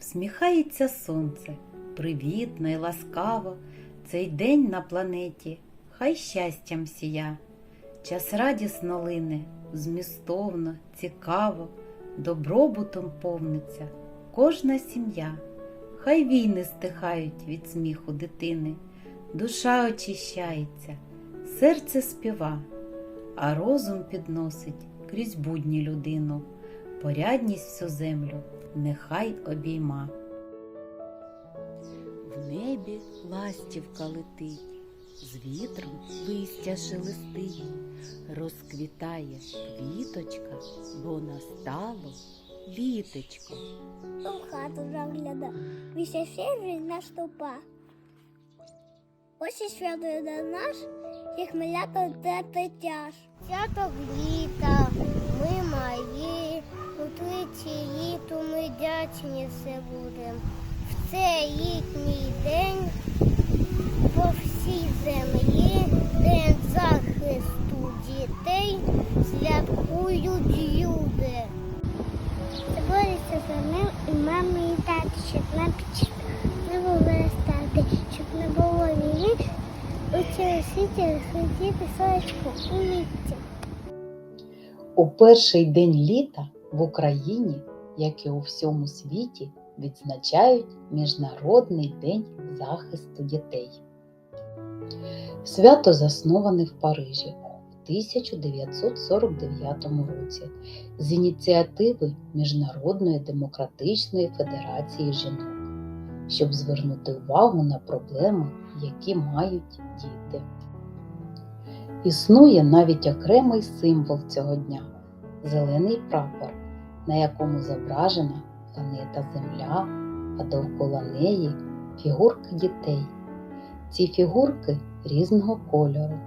Всміхається сонце, привітно і ласкаво, цей день на планеті, хай щастям сія. Час радісно лине, змістовно, цікаво, добробутом повниться кожна сім'я. Хай війни стихають від сміху дитини, душа очищається, серце співа, а розум підносить крізь будні людину, порядність всю землю нехай обійма. В небі ластівка летить, з вітром листя шелестить, розквітає квіточка, бо настало літочко. в хату загляда, після сірі наступа. Ось і святує до нас, як малята те тетяж. Свято літа, ми мої, у тричі літу ми дячні все будем. В цей літній день по всій землі день захисту дітей святкують люди. Борються за ним і мами, і тати, щоб нам було виростати, щоб не було війни. Світі розходіти сонечко у. У перший день літа в Україні, як і у всьому світі, відзначають Міжнародний день захисту дітей. Свято засноване в Парижі в 1949 році з ініціативи Міжнародної демократичної федерації жінок, щоб звернути увагу на проблеми, які мають діти. Існує навіть окремий символ цього дня зелений прапор, на якому зображена планета Земля, а довкола неї фігурки дітей. Ці фігурки різного кольору.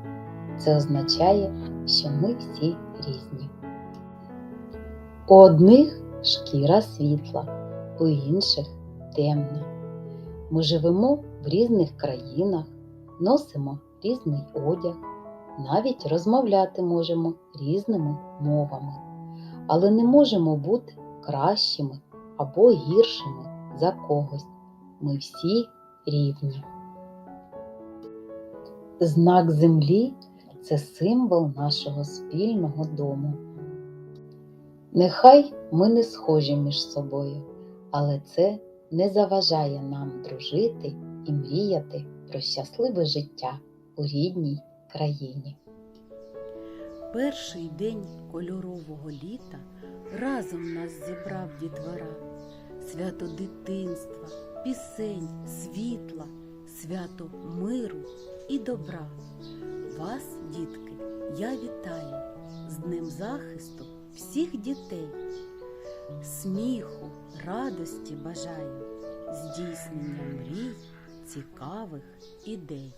Це означає, що ми всі різні. У одних шкіра світла, у інших темна. Ми живемо в різних країнах, носимо різний одяг, навіть розмовляти можемо різними мовами, але не можемо бути кращими або гіршими за когось. Ми всі рівні. Знак землі це символ нашого спільного дому. Нехай ми не схожі між собою, але це не заважає нам дружити і мріяти про щасливе життя у рідній країні. Перший день кольорового літа разом нас зібрав дітвора, свято дитинства, пісень, світла, свято миру і добра. Вас, дітки, я вітаю з Днем захисту всіх дітей. Сміху, радості бажаю, здійснення мрій, цікавих ідей.